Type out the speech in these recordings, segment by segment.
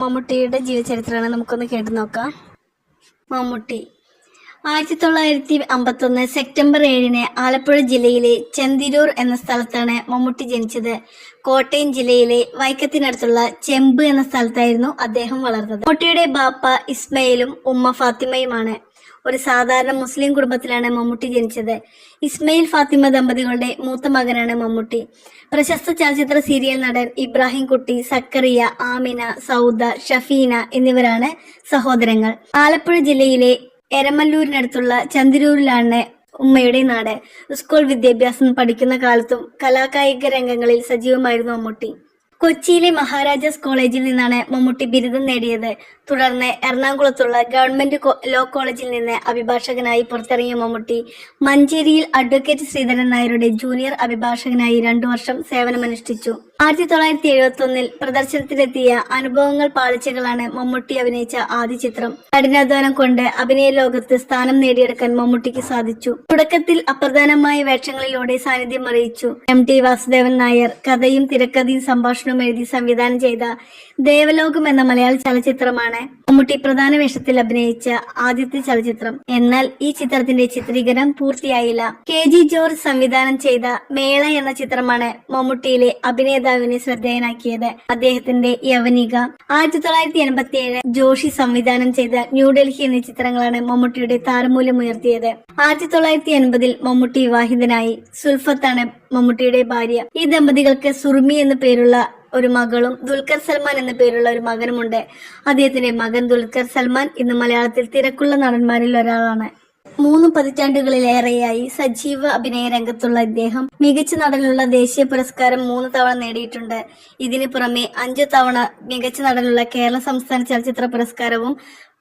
മമ്മൂട്ടിയുടെ ജീവചരിത്രമാണ് നമുക്കൊന്ന് കേട്ടു നോക്കാം. മമ്മൂട്ടി. ആയിരത്തി തൊള്ളായിരത്തി അമ്പത്തൊന്ന് സെപ്റ്റംബർ ഏഴിന് ആലപ്പുഴ ജില്ലയിലെ ചെന്തിരൂർ എന്ന സ്ഥലത്താണ് മമ്മൂട്ടി ജനിച്ചത്. കോട്ടയം ജില്ലയിലെ വൈക്കത്തിനടുത്തുള്ള ചെമ്പ് എന്ന സ്ഥലത്തായിരുന്നു അദ്ദേഹം വളർന്നത്. മമ്മൂട്ടിയുടെ ബാപ്പ ഇസ്മയിലും ഉമ്മ ഫാത്തിമയുമാണ്. ഒരു സാധാരണ മുസ്ലിം കുടുംബത്തിലാണ് മമ്മൂട്ടി ജനിച്ചത്. ഇസ്മയിൽ ഫാത്തിമ ദമ്പതികളുടെ മൂത്ത മകനാണ് മമ്മൂട്ടി. പ്രശസ്ത ചലച്ചിത്ര സീരിയൽ നടൻ ഇബ്രാഹിം കുട്ടി സക്കറിയ ആമിന സൗദ ഷഫീന എന്നിവരാണ് സഹോദരങ്ങൾ. ആലപ്പുഴ ജില്ലയിലെ എരമല്ലൂരിനടുത്തുള്ള ചന്ദിരൂരിലാണ് ഉമ്മയുടെ നാട്. സ്കൂൾ വിദ്യാഭ്യാസം പഠിക്കുന്ന കാലത്തും കലാകായിക രംഗങ്ങളിൽ സജീവമായിരുന്നു മമ്മൂട്ടി. കൊച്ചിയിലെ മഹാരാജാസ് കോളേജിൽ നിന്നാണ് മമ്മൂട്ടി ബിരുദം നേടിയത്. തുടർന്ന് എറണാകുളത്തുള്ള ഗവൺമെന്റ് ലോ കോളേജിൽ നിന്ന് അഭിഭാഷകനായി പുറത്തിറങ്ങിയ മമ്മൂട്ടി മഞ്ചേരിയിൽ അഡ്വക്കേറ്റ് ശ്രീധരൻ നായരുടെ ജൂനിയർ അഭിഭാഷകനായി രണ്ടു വർഷം സേവനമനുഷ്ഠിച്ചു. ആയിരത്തി തൊള്ളായിരത്തി എഴുപത്തി ഒന്നിൽ പ്രദർശനത്തിലെത്തിയ അനുഭവങ്ങൾ പാളിച്ചകളാണ് മമ്മൂട്ടി അഭിനയിച്ച ആദ്യ ചിത്രം. കഠിനാധ്വാനം കൊണ്ട് അഭിനയ ലോകത്ത് സ്ഥാനം നേടിയെടുക്കാൻ മമ്മൂട്ടിക്ക് സാധിച്ചു. തുടക്കത്തിൽ അപ്രധാനമായ വേഷങ്ങളിലൂടെ സാന്നിധ്യം അറിയിച്ചു. എം ടി വാസുദേവൻ നായർ കഥയും തിരക്കഥയും സംഭാഷണവും എഴുതി സംവിധാനം ചെയ്ത ദേവലോകം എന്ന മലയാള ചലച്ചിത്രമാണ് മമ്മൂട്ടി പ്രധാന വേഷത്തിൽ അഭിനയിച്ച ആദ്യത്തെ ചലച്ചിത്രം. എന്നാൽ ഈ ചിത്രത്തിന്റെ ചിത്രീകരണം പൂർത്തിയായില്ല. കെ ജി ജോർജ് സംവിധാനം ചെയ്ത മേള എന്ന ചിത്രമാണ് മമ്മൂട്ടിയിലെ അഭിനേതാവിനെ ശ്രദ്ധേയനാക്കിയത് അദ്ദേഹത്തിന്റെ യവനിക. ആയിരത്തി തൊള്ളായിരത്തി എൺപത്തി ഏഴ് ജോഷി സംവിധാനം ചെയ്ത ന്യൂഡൽഹി എന്നീ ചിത്രങ്ങളാണ് മമ്മൂട്ടിയുടെ താരമൂല്യം ഉയർത്തിയത്. ആയിരത്തി തൊള്ളായിരത്തി എൺപതിൽ മമ്മൂട്ടി വിവാഹിതനായി. സുൽഫത്താണ് മമ്മൂട്ടിയുടെ ഭാര്യ. ഈ ദമ്പതികൾക്ക് സുർമി എന്നു പേരുള്ള ഒരു മകളും ദുൽഖർ സൽമാൻ എന്ന പേരുള്ള ഒരു മകനുമുണ്ട്. അദ്ദേഹത്തിന്റെ മകൻ ദുൽഖർ സൽമാൻ ഇന്ന് മലയാളത്തിൽ തിരക്കുള്ള നടന്മാരിൽ ഒരാളാണ്. മൂന്ന് പതിറ്റാണ്ടുകളിലേറെയായി സജീവ അഭിനയ രംഗത്തുള്ള ഇദ്ദേഹം മികച്ച നടനുള്ള ദേശീയ പുരസ്കാരം മൂന്ന് തവണ നേടിയിട്ടുണ്ട്. ഇതിനു പുറമെ അഞ്ചു തവണ മികച്ച നടനുള്ള കേരള സംസ്ഥാന ചലച്ചിത്ര പുരസ്കാരവും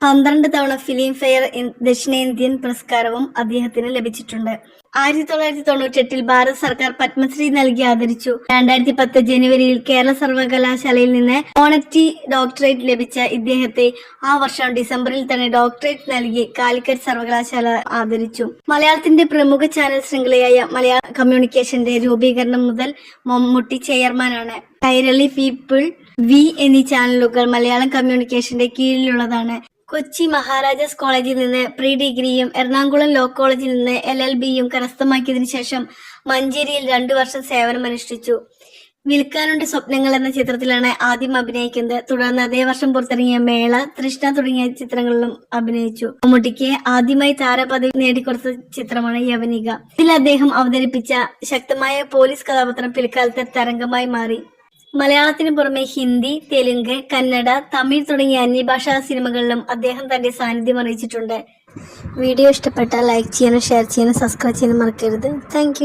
പന്ത്രണ്ട് തവണ ഫിലിം ഫെയർ ദക്ഷിണേന്ത്യൻ പുരസ്കാരവും അദ്ദേഹത്തിന് ലഭിച്ചിട്ടുണ്ട്. ആയിരത്തി തൊള്ളായിരത്തി തൊണ്ണൂറ്റെട്ടിൽ ഭാരത സർക്കാർ പത്മശ്രീ നൽകി ആദരിച്ചു. രണ്ടായിരത്തി പത്ത് ജനുവരിയിൽ കേരള സർവകലാശാലയിൽ നിന്ന് ഓണറ്റി ഡോക്ടറേറ്റ് ലഭിച്ച ഇദ്ദേഹത്തെ ആ വർഷം ഡിസംബറിൽ തന്നെ ഡോക്ടറേറ്റ് നൽകി കാലിക്കറ്റ് സർവകലാശാല ആദരിച്ചു. മലയാളത്തിന്റെ പ്രമുഖ ചാനൽ ശൃംഖലയായ മലയാള കമ്മ്യൂണിക്കേഷന്റെ രൂപീകരണം മുതൽ മമ്മൂട്ടി ചെയർമാനാണ്. കൈരളി പീപ്പിൾ വി എന്നീ ചാനലുകൾ മലയാളം കമ്മ്യൂണിക്കേഷന്റെ കീഴിലുള്ളതാണ്. കൊച്ചി മഹാരാജാസ് കോളേജിൽ നിന്ന് പ്രീ ഡിഗ്രിയും എറണാകുളം ലോ കോളേജിൽ നിന്ന് എൽ എൽ ബിയും കരസ്ഥമാക്കിയതിനു ശേഷം മഞ്ചേരിയിൽ രണ്ടു വർഷം സേവനമനുഷ്ഠിച്ചു വിൽക്കാനുണ്ട് സ്വപ്നങ്ങൾ എന്ന ചിത്രത്തിലാണ് ആദ്യം അഭിനയിക്കുന്നത്. തുടർന്ന് അതേ വർഷം പുറത്തിറങ്ങിയ മേള തൃഷ്ണ തുടങ്ങിയ ചിത്രങ്ങളിലും അഭിനയിച്ചു. മമ്മൂട്ടിക്ക് ആദ്യമായി താരപദവി നേടിക്കൊടുത്ത ചിത്രമാണ് യവനിക. ഇതിൽ അദ്ദേഹം അവതരിപ്പിച്ച ശക്തമായ പോലീസ് കഥാപാത്രം പിൽക്കാലത്തെ തരംഗമായി മാറി. മലയാളത്തിന് പുറമെ ഹിന്ദി തെലുങ്ക് കന്നഡ തമിഴ് തുടങ്ങിയ അന്യഭാഷാ സിനിമകളിലും അദ്ദേഹം തന്റെ സാന്നിധ്യം അറിയിച്ചിട്ടുണ്ട്. വീഡിയോ ഇഷ്ടപ്പെട്ടാൽ ലൈക്ക് ചെയ്യാനും ഷെയർ ചെയ്യാനും സബ്സ്ക്രൈബ് ചെയ്യാനും മറക്കരുത്. താങ്ക്